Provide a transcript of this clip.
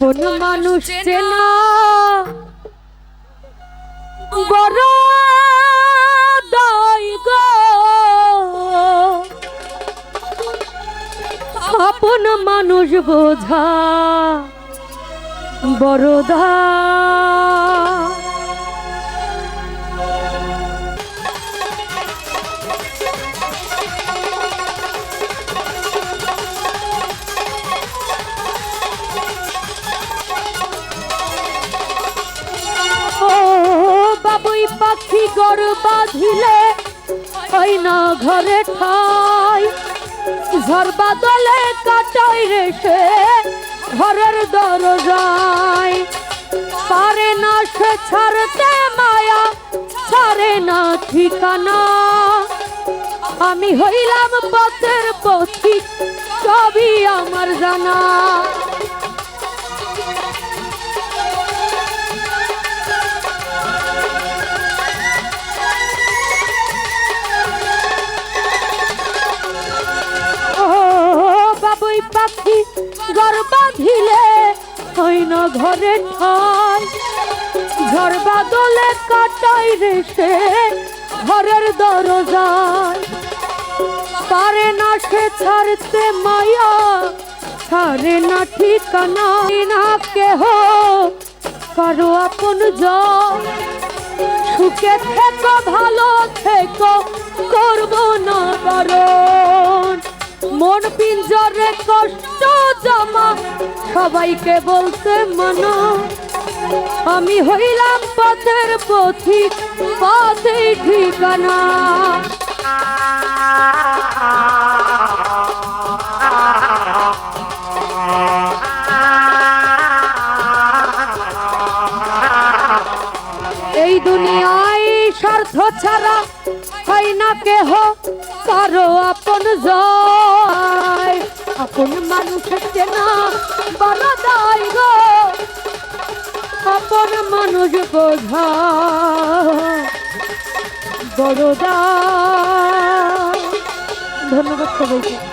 কোন মানুষ চেনা। বড় আপন মানুষ বোঝা বড়দা গড় বাঁধিলে ওই না ঘরে ঠাই। ঝড় বাদলে কাটাই রে সে ঘরের দরজায়। পারে না সে ছাড়তে মায়া, ছাড়ে না ঠিকানা। আমি হইলাম পথের পথিক, সবই আমার জানা। গড় বাঁধিলে ওই না ঘরে ঠাই। ঝড় বাদলে কাটাই রে সে ঘরের দরজায়। পারে না সে ছাড়তে মায়া, ছাড়ে না ঠিকানা, না কেহ, কারও আপন জন সুখে থেকো, ভালো থেকো, করব না কারণ মন পিঞ্জরে কষ্ট জমা, সবাইকে বলতে মানা। আমি হইলাম পথের পথিক পথে ঠিকানা। এই দুনিয়ায় স্বার্থ ছাড়া হয় না কেহ। কারও আপন জয়। আপন মানুষের চেনা বড় গো। আপন মানুষ বোঝা বড় দায়। ধন্যবাদ সবাইকে।